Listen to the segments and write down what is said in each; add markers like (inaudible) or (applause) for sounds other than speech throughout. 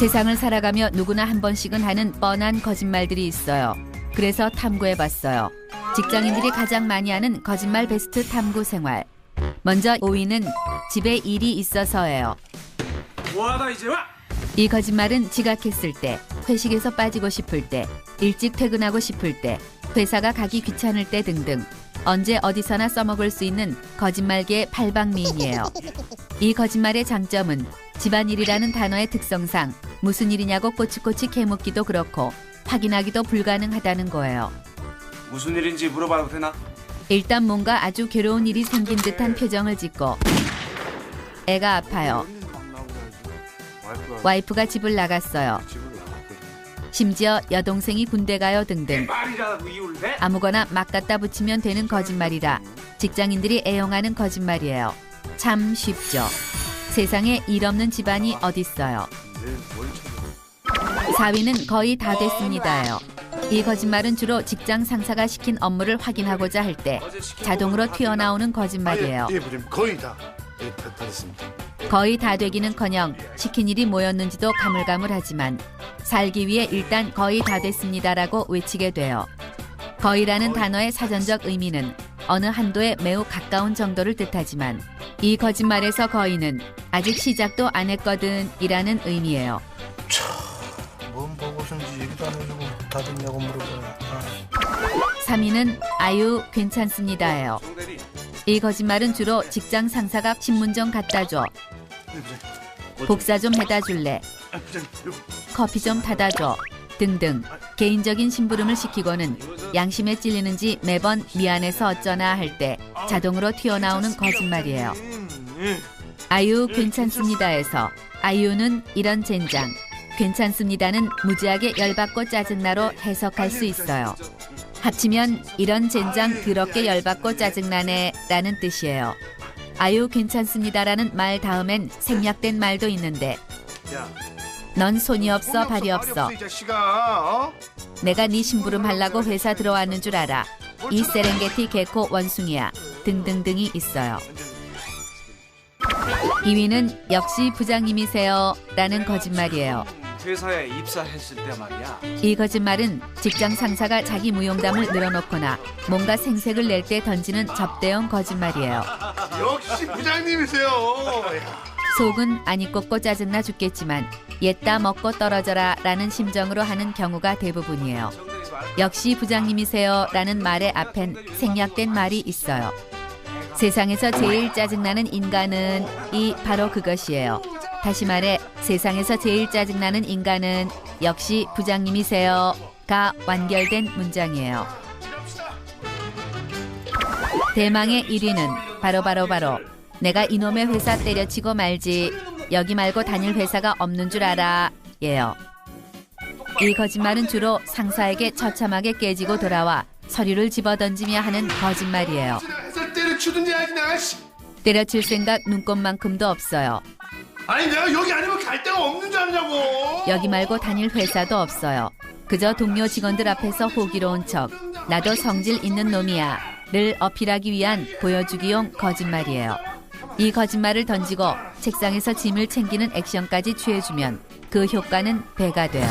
세상을 살아가며 누구나 한 번씩은 하는 뻔한 거짓말들이 있어요. 그래서 탐구해 봤어요. 직장인들이 가장 많이 하는 거짓말 베스트 탐구 생활. 먼저 5위는 집에 일이 있어서예요. 뭐하다 이제 와? 이 거짓말은 지각했을 때, 회식에서 빠지고 싶을 때, 일찍 퇴근하고 싶을 때, 회사가 가기 귀찮을 때 등등 언제 어디서나 써먹을 수 있는 거짓말계의 팔방미인이에요. 이 거짓말의 장점은 집안일이라는 단어의 특성상 무슨 일이냐고 꼬치꼬치 캐묻기도 그렇고 확인하기도 불가능하다는 거예요. 무슨 일인지 물어봐도 되나? 일단 뭔가 아주 괴로운 일이 생긴 듯한 표정을 짓고 애가 아파요. 와이프가 집을 나갔어요. 심지어 여동생이 군대 가요 등등? 아무거나 막 갖다 붙이면 되는 거짓말이라 직장인들이 애용하는 거짓말이에요. 참 쉽죠. 세상에 일 없는 집안이 어딨어요. 4위는 거의 다 됐습니다예요. 이 거짓말은 주로 직장 상사가 시킨 업무를 확인하고자 할 때 자동으로 튀어나오는 거짓말이에요. 예, 부장님 거의 다, 예, 다, 다 됐습니다. 거의 다 되기는커녕 시킨 일이 뭐였는지도 가물가물하지만 살기 위해 일단 거의 다 됐습니다라고 외치게 돼요. 거의라는 단어의 사전적 의미는 어느 한도에 매우 가까운 정도를 뜻하지만 이 거짓말에서 거의는 아직 시작도 안 했거든 이라는 의미예요. 뭔 보고서인지 얘기도 안 해주고 다 됐냐고 물어보네. 아. 3위는 아유 괜찮습니다예요. 이 거짓말은 주로 직장 상사가 신문좀 갖다 줘. 복사 좀 해다 줄래. 커피 좀 타다 줘. 등등 개인적인 심부름을 시키고는 양심에 찔리는지 매번 미안해서 어쩌나 할 때 자동으로 튀어나오는 거짓말이에요. 예. 아유 괜찮습니다에서 아유는 이런 젠장 괜찮습니다는 무지하게 열받고 짜증나로 해석할 수 있어요. 합치면 이런 젠장 더럽게 열받고 짜증나네 라는 뜻이에요. 아유 괜찮습니다라는 말 다음엔 생략된 말도 있는데 야, 넌 손이 없어 발이 없어 이 자식아. 어? 내가 네 심부름 하려고 회사 들어왔는 줄 알아. 이 세렝게티 개코 원숭이야. 등등등이 있어요. 2위는 역시 부장님이세요. 라는 거짓말이에요. 회사에 입사했을 때 말이야 이 거짓말은 직장 상사가 자기 무용담을 늘어놓거나 뭔가 생색을 낼 때 던지는 접대용 거짓말이에요. (laughs) 역시 부장님이세요. 야. 속은 안 입고 짜증나 죽겠지만 옛다 먹고 떨어져라 라는 심정으로 하는 경우가 대부분이에요. 역시 부장님이세요 라는 말의 앞엔 생략된 말이 있어요. 세상에서 제일 짜증나는 인간은 이 바로 그것이에요. 다시 말해 세상에서 제일 짜증나는 인간은 역시 부장님이세요가 완결된 문장이에요. 대망의 1위는 바로 바로 바로 내가 이놈의 회사 때려치고 말지 여기 말고 다닐 회사가 없는 줄 알아 예요. 이 거짓말은 주로 상사에게 처참하게 깨지고 돌아와 서류를 집어던지며 하는 거짓말이에요. 해서 때려치든지 하지 나. 씨. 때려칠 생각 눈꼽만큼도 없어요. 아니 내가 여기 아니면 갈 데가 없는 줄 아냐고. 여기 말고 다닐 회사도 없어요. 그저 동료 직원들 앞에서 호기로운 척 나도 성질 있는 놈이야를 어필하기 위한 보여주기용 거짓말이에요. 이 거짓말을 던지고 책상에서 짐을 챙기는 액션까지 취해주면 그 효과는 배가 돼요.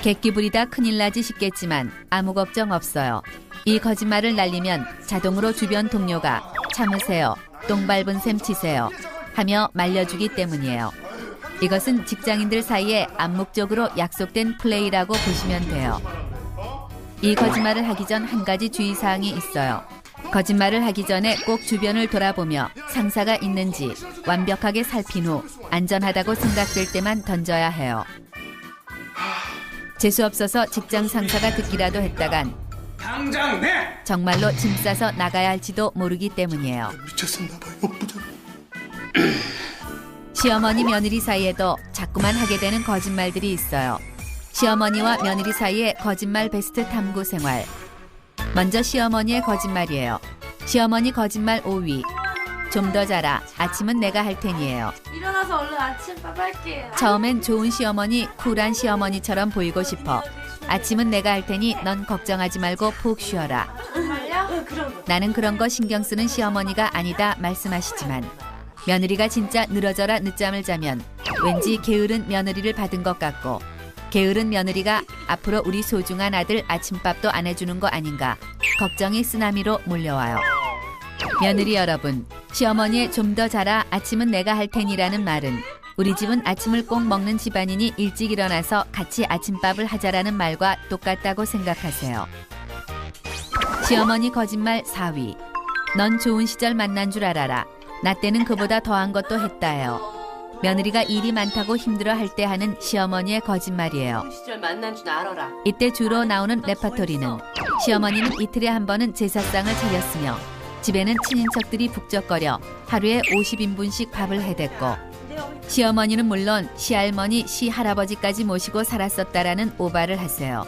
객기 부리다 큰일 나지 싶겠지만 아무 걱정 없어요. 이 거짓말을 날리면 자동으로 주변 동료가 참으세요. 똥 밟은 셈 치세요. 하며 말려주기 때문이에요. 이것은 직장인들 사이에 암묵적으로 약속된 플레이라고 보시면 돼요. 이 거짓말을 하기 전 한 가지 주의사항이 있어요. 거짓말을 하기 전에 꼭 주변을 돌아보며 상사가 있는지 완벽하게 살핀 후 안전하다고 생각될 때만 던져야 해요. 재수 없어서 직장 상사가 듣기라도 했다간 당장 내! 정말로 짐 싸서 나가야 할지도 모르기 때문이에요. 미쳤었나 봐요. (clears throat) 시어머니 며느리 사이에도 자꾸만 하게 되는 거짓말들이 있어요. 시어머니와 며느리 사이의 거짓말 베스트 탐구 생활. 먼저 시어머니의 거짓말이에요. 시어머니 거짓말 5위. 좀 더 자라. 아침은 내가 할 테니예요. 일어나서 얼른 아침밥 할게요. 처음엔 좋은 시어머니, 쿨한 시어머니처럼 보이고 싶어. 아침은 내가 할 테니 넌 걱정하지 말고 푹 쉬어라. 나는 그런 거 신경 쓰는 시어머니가 아니다 말씀하시지만 며느리가 진짜 늘어져라 늦잠을 자면 왠지 게으른 며느리를 받은 것 같고 게으른 며느리가 앞으로 우리 소중한 아들 아침밥도 안 해주는 거 아닌가 걱정이 쓰나미로 몰려와요. 며느리 여러분, 시어머니의 좀 더 자라 아침은 내가 할 테니라는 말은 우리 집은 아침을 꼭 먹는 집안이니 일찍 일어나서 같이 아침밥을 하자라는 말과 똑같다고 생각하세요. 시어머니 거짓말 4위. 넌 좋은 시절 만난 줄 알아라. 나 때는 그보다 더한 것도 했다요. 며느리가 일이 많다고 힘들어 할 때 하는 시어머니의 거짓말이에요. 시절 만난 줄 알아라. 이때 주로 나오는 레퍼토리는 시어머니는 이틀에 한 번은 제사상을 차렸으며 집에는 친인척들이 북적거려 하루에 50인분씩 밥을 해댔고 시어머니는 물론 시할머니, 시할아버지까지 모시고 살았었다라는 오바를 하세요.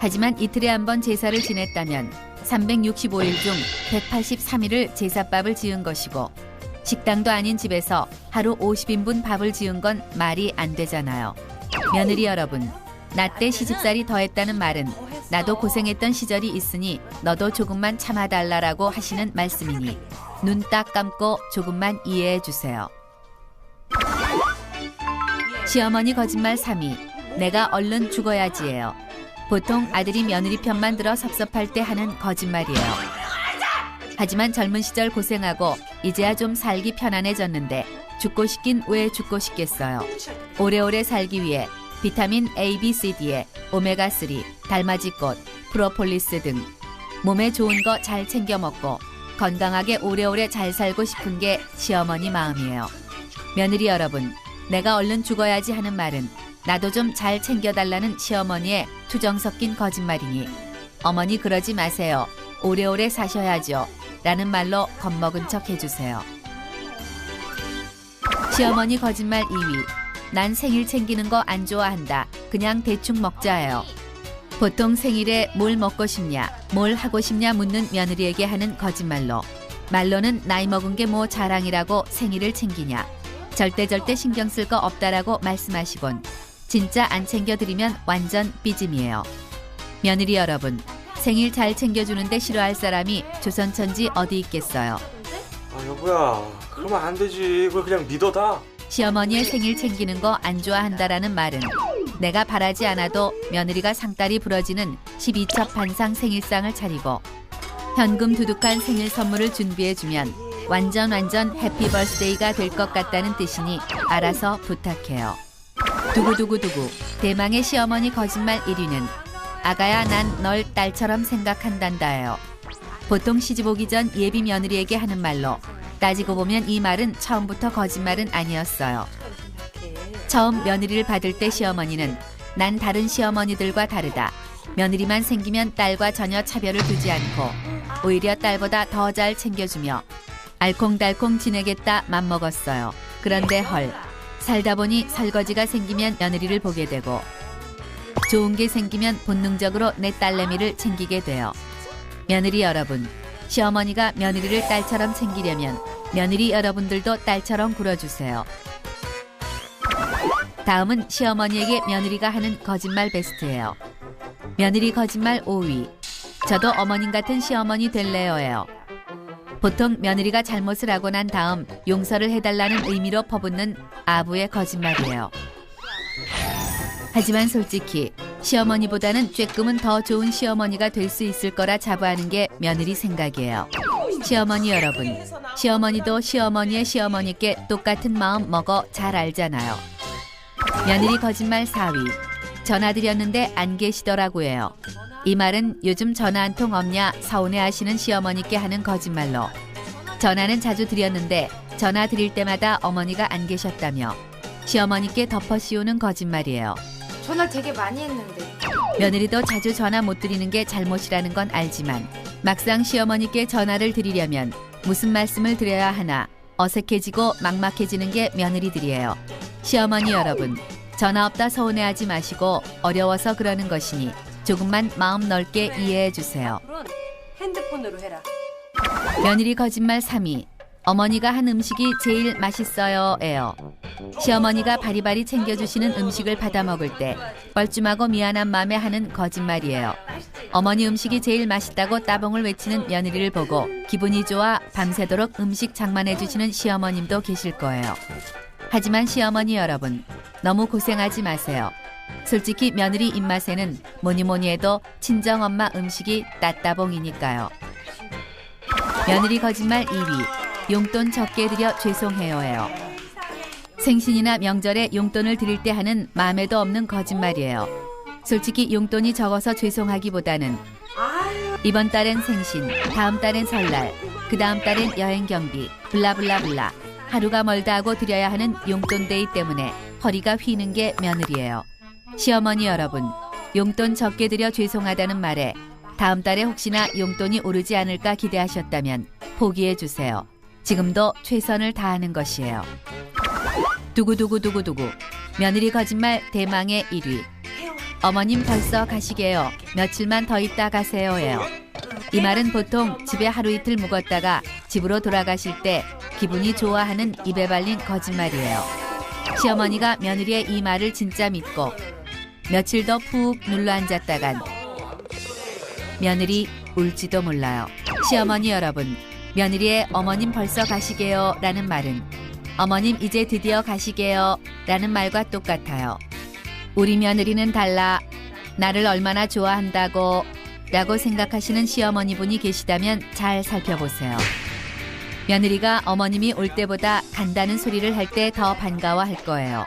하지만 이틀에 한 번 제사를 지냈다면 365일 중 183일을 제사밥을 지은 것이고 식당도 아닌 집에서 하루 50인분 밥을 지은 건 말이 안 되잖아요. 며느리 여러분, 나 때 시집살이 더했다는 말은 나도 고생했던 시절이 있으니 너도 조금만 참아달라라고 하시는 말씀이니 눈 딱 감고 조금만 이해해 주세요. 시어머니 거짓말 3위. 내가 얼른 죽어야지예요. 보통 아들이 며느리 편만 들어 섭섭할 때 하는 거짓말이에요. 하지만 젊은 시절 고생하고 이제야 좀 살기 편안해졌는데 죽고 싶긴 왜 죽고 싶겠어요. 오래오래 살기 위해 비타민 A, B, C, D에 오메가3, 달맞이꽃, 프로폴리스 등 몸에 좋은 거 잘 챙겨 먹고 건강하게 오래오래 잘 살고 싶은 게 시어머니 마음이에요. 며느리 여러분, 내가 얼른 죽어야지 하는 말은 나도 좀 잘 챙겨달라는 시어머니의 투정 섞인 거짓말이니 어머니 그러지 마세요. 오래오래 사셔야죠. 라는 말로 겁먹은 척 해주세요. 시어머니 거짓말 2위. 난 생일 챙기는 거 안 좋아한다. 그냥 대충 먹자예요. 보통 생일에 뭘 먹고 싶냐, 뭘 하고 싶냐 묻는 며느리에게 하는 거짓말로 말로는 나이 먹은 게 뭐 자랑이라고 생일을 챙기냐, 절대 절대 신경 쓸 거 없다라고 말씀하시곤 진짜 안 챙겨드리면 완전 삐짐이에요. 며느리 여러분, 생일 잘 챙겨주는데 싫어할 사람이 조선천지 어디 있겠어요. 아 여보야 그러면 안 되지 그걸 그냥 믿어다 시어머니의 생일 챙기는 거 안 좋아한다라는 말은 내가 바라지 않아도 며느리가 상다리 부러지는 12첩 반상 생일상을 차리고 현금 두둑한 생일 선물을 준비해주면 완전 완전 해피 버스데이가 될 것 같다는 뜻이니 알아서 부탁해요. 두구두구두구 대망의 시어머니 거짓말 1위는 아가야 난 널 딸처럼 생각한단다예요. 보통 시집 오기 전 예비 며느리에게 하는 말로 따지고 보면 이 말은 처음부터 거짓말은 아니었어요. 처음 며느리를 받을 때 시어머니는 난 다른 시어머니들과 다르다. 며느리만 생기면 딸과 전혀 차별을 두지 않고 오히려 딸보다 더 잘 챙겨주며 알콩달콩 지내겠다 맘먹었어요. 그런데 헐 살다 보니 설거지가 생기면 며느리를 보게 되고 좋은 게 생기면 본능적으로 내 딸내미를 챙기게 돼요. 며느리 여러분, 시어머니가 며느리를 딸처럼 챙기려면 며느리 여러분들도 딸처럼 굴어주세요. 다음은 시어머니에게 며느리가 하는 거짓말 베스트예요. 며느리 거짓말 5위. 저도 어머님 같은 시어머니 될래요예요. 보통 며느리가 잘못을 하고 난 다음 용서를 해달라는 의미로 퍼붓는 아부의 거짓말이에요. 하지만 솔직히 시어머니보다는 쬐끔은 더 좋은 시어머니가 될 수 있을 거라 자부하는 게 며느리 생각이에요. 시어머니 여러분, 시어머니도 시어머니의 시어머니께 똑같은 마음 먹어 잘 알잖아요. 며느리 거짓말 4위. 전화 드렸는데 안 계시더라고요. 이 말은 요즘 전화 한 통 없냐 서운해 하시는 시어머니께 하는 거짓말로 전화는 자주 드렸는데 전화 드릴 때마다 어머니가 안 계셨다며 시어머니께 덮어 씌우는 거짓말이에요. 전화 되게 많이 했는데. 며느리도 자주 전화 못 드리는 게 잘못이라는 건 알지만 막상 시어머니께 전화를 드리려면 무슨 말씀을 드려야 하나 어색해지고 막막해지는 게 며느리들이에요. 시어머니 여러분, 전화 없다 서운해하지 마시고 어려워서 그러는 것이니 조금만 마음 넓게 이해해 주세요. 핸드폰으로 해라. 며느리 거짓말 3위. 어머니가 한 음식이 제일 맛있어요예요. 시어머니가 바리바리 챙겨주시는 음식을 받아 먹을 때 뻘쭘하고 미안한 마음에 하는 거짓말이에요. 어머니 음식이 제일 맛있다고 따봉을 외치는 며느리를 보고 기분이 좋아 밤새도록 음식 장만해 주시는 시어머님도 계실 거예요. 하지만 시어머니 여러분, 너무 고생하지 마세요. 솔직히 며느리 입맛에는 뭐니 뭐니 해도 친정엄마 음식이 따따봉이니까요. 며느리 거짓말 2위, 용돈 적게 드려 죄송해요예요. 생신이나 명절에 용돈을 드릴 때 하는 마음에도 없는 거짓말이에요. 솔직히 용돈이 적어서 죄송하기보다는 이번 달엔 생신, 다음 달엔 설날, 그 다음 달엔 여행 경비, 블라블라블라 하루가 멀다 하고 드려야 하는 용돈 데이 때문에 허리가 휘는 게 며느리예요. 시어머니 여러분, 용돈 적게 드려 죄송하다는 말에 다음 달에 혹시나 용돈이 오르지 않을까 기대하셨다면 포기해 주세요. 지금도 최선을 다하는 것이에요. 두구두구두구두구 며느리 거짓말 대망의 1위 어머님 벌써 가시게요. 며칠만 더 있다 가세요예요. 이 말은 보통 집에 하루 이틀 묵었다가 집으로 돌아가실 때 기분이 좋아하는 입에 발린 거짓말이에요. 시어머니가 며느리의 이 말을 진짜 믿고 며칠 더 푹 눌러 앉았다간 며느리 울지도 몰라요. 시어머니 여러분, 며느리의 어머님 벌써 가시게요 라는 말은 어머님 이제 드디어 가시게요 라는 말과 똑같아요. 우리 며느리는 달라. 나를 얼마나 좋아한다고 라고 생각하시는 시어머니 분이 계시다면 잘 살펴보세요. 며느리가 어머님이 올 때보다 간다는 소리를 할 때 더 반가워할 거예요.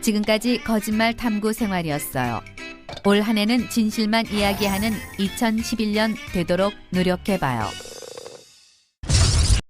지금까지 거짓말 탐구 생활이었어요. 올 한 해는 진실만 이야기하는 2011년 되도록 노력해봐요.